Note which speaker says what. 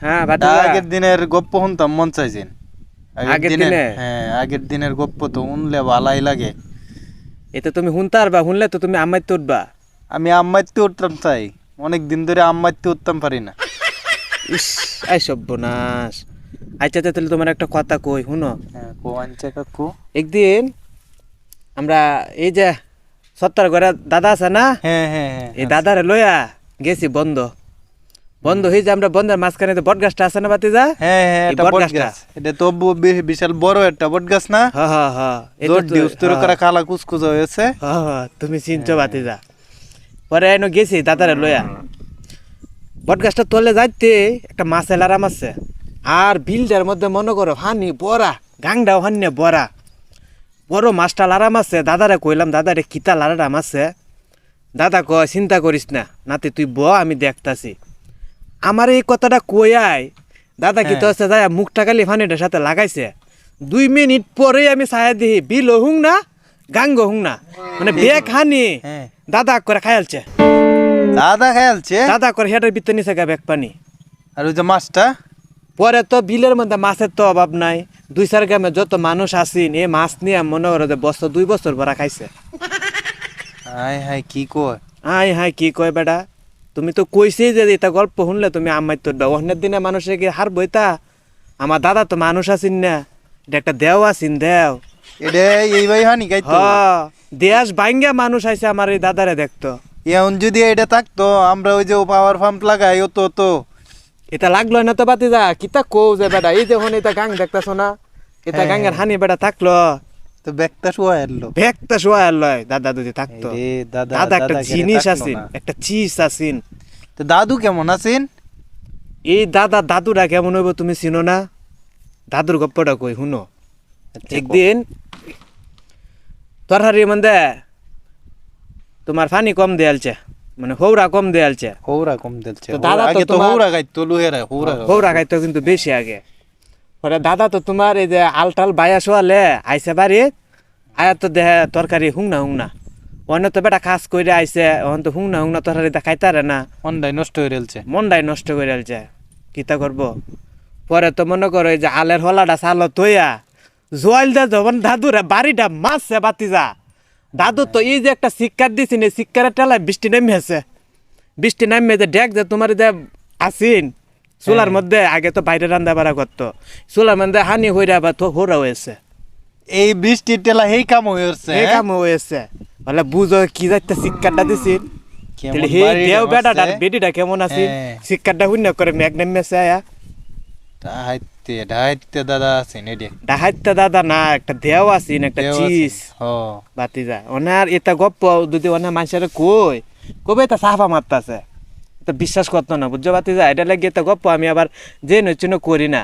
Speaker 1: হ্যাঁ
Speaker 2: আগের দিনের গপ্প শুনতাম মন চাইছেন।
Speaker 1: আগের
Speaker 2: দিনের- হ্যাঁ আগের দিনের গপ্প তো শুনলে ভালাই লাগে।
Speaker 1: এতে তুমি শুনতে পারবা শুনলে তো তুমি আমায় তো উঠবা।
Speaker 2: আমি আম্মাইতে উঠতাম চাই অনেক দিন ধরে আম্মাইতে উঠতাম পারি না।
Speaker 1: ইস আই সর্বনাশ আচ্ছা আচ্ছা তাহলে তোমার একটা কথা কই শুনো।
Speaker 2: হ্যাঁ কো আনছে কাকু।
Speaker 1: একদিন আমরা এই যে সত্তর ঘরে দাদা আছে না?
Speaker 2: হ্যাঁ হ্যাঁ হ্যাঁ
Speaker 1: এই দাদারে লইয়া গেছি বন্ধ। বন্ধ হয়ে যে আমরা বন্ধের মাঝখানে যে বট গাছটা আছে না বাতিজা
Speaker 2: হ্যাঁ হ্যাঁ এটা
Speaker 1: বট
Speaker 2: গাছ এটা তো বিশাল বড় একটা বট গাছ না?
Speaker 1: হ হ হ। এটা তো- হ্যাঁ।
Speaker 2: করে কালা কুচকুচ হয়েছে।
Speaker 1: তুমি চিনছো বাতিজা পরে এনে গেছি দাদারে লইয়া। বট গাছটা তলে যাইতে একটা মাছ এলারাম আছে। আর বিলটার মধ্যে মনে করো হানি বড়া গাংডাও হান্নে বড়া। বড় মাছটা লারাম আছে। দাদারে কইলাম দাদারে কিতা লারাম আছে। দাদা কয় চিন্তা করিস না। নাতি তুই ব আমি দেখতাছি। আমার এই কথাটা কয়াই দাদা কি তো
Speaker 2: হ্যাঁ।
Speaker 1: হচ্ছে যায় মুখটা খালি ফানিটার সাথে লাগাইছে? দুই মিনিট পরেই আমি ছায়া দিই বিল হুং না গাঙ্গ হুং না। মানে বেগ হানি
Speaker 2: হ্যাঁ।
Speaker 1: দাদা করে খায়ালছে।
Speaker 2: দাদা খেয়ালছে?
Speaker 1: দাদা করে হেটার ভিতরে নিচে গা বেগ পানি।
Speaker 2: আর ওই যে মাছটা?
Speaker 1: পরে তো বিলের মধ্যে মাছের তো অভাব নাই। দুই চার গ্রামে যত মানুষ আসিন এই মাছ নিয়ে মনে করো যে বছর দুই বছর ভরা খাইছে।
Speaker 2: হাই হাই কি কয়?
Speaker 1: আই হাই কি কয় বেটা? তুমি তো কইছেই যে এটা গল্প শুনলে তুমি আমায় তোর অন্যের দিনে মানুষের কি হার বইতা? আমার দাদা তো মানুষ আছিন না এটা একটা দেও আছিন দেও।
Speaker 2: এটা এই ভাই হানি
Speaker 1: হ
Speaker 2: গাইতো
Speaker 1: দেশ বাইঙ্গা মানুষ আইছে আমার এই দাদারে দেখতো।
Speaker 2: এখন যদি এটা থাকতো আমরা ওই যে পাওয়ার পাম্প লাগাই ও তো তো
Speaker 1: এটা লাগল না তো বাতি যা কিতা কও যে বেটা এই যখন এটা গাং দেখতেছ না? এটা
Speaker 2: হ্যাঁ,
Speaker 1: গাঙ্গের হানি বেটা থাকল।
Speaker 2: তো ব্যাগটা শুয়া এলো।
Speaker 1: ভেকটা শোয়া লয় দাদা যদি থাকতো।
Speaker 2: দাদা
Speaker 1: দাদা একটা জিনিস
Speaker 2: থাকল
Speaker 1: একটা চিজ আছিন।
Speaker 2: তো দাদু কেমন আছেন?
Speaker 1: এই দাদা দাদুরা কেমন হইব তুমি চিনো না? দাদুর গপ্পটা কই শুনো।
Speaker 2: আচ্ছা,
Speaker 1: একদিন তরহারি মধ্যে তোমার ফানি কম দেয়ালছে মানে হৌরা কম দেয়ালছে।
Speaker 2: হৌরা কম দিলছে
Speaker 1: তো দাদা তো
Speaker 2: হৌরা গাইতো লুহেরা হৌরা।
Speaker 1: হৌরা খাইতো কিন্তু বেশি আগে। পরে দাদা তো তোমার এই যে আলটাল বায়া শোয়ালে আইসে বাড়ি? আয়া তো দেহে তরকারি হুং না হুং না অন্য তো বেটা খাস করে আইসে অন তো হুং না হুং না তরকারি দা খাইতারে না।
Speaker 2: অন্ডাই নষ্ট হয়ে রেলছে।
Speaker 1: মনটাই নষ্ট করে আলছে কিতা করব? পরে তো মনে করো এই যে আলের হলাটা সালো তৈয়া জোয়াল দা যখন দাদুরে বাড়িটা মারছে বাতি যা। দাদু তো এই যে একটা শিক্ষার দিছিন এই শিক্ষার টেলায় বৃষ্টি নেমেছে। বৃষ্টি নেমে যে ডেক যে তোমার যে আসিন চুলার মধ্যে আগে তো বাইরে রান্না বাড়া করতো। চুলার মধ্যে হানি হইরা বা তো হোরা হয়েছে।
Speaker 2: এই বৃষ্টির টেলা এই কাম হয়েছে
Speaker 1: এই কাম হয়েছে। বলে বুঝো কি যাইতে শিক্ষাটা দেও বেটাটা বেটিটা কেমন আছে?
Speaker 2: হ্যাঁ।
Speaker 1: শিক্ষাটা শূন্য করে আয়া।
Speaker 2: ডাহাইতে ডাহাইতে দাদা আছেন এডি
Speaker 1: ডাহাইতে দাদা না একটা দেও আছিন একটা চিজ ওনার এটা গপ্প যদি ওনার মানুষের কই কবে এটা সাফা মারতাছে? বিশ্বাস করতো না বুঝছ বাতি যা এটা লাগিয়ে তো গপ্প আমি আবার যে নচিন করি না।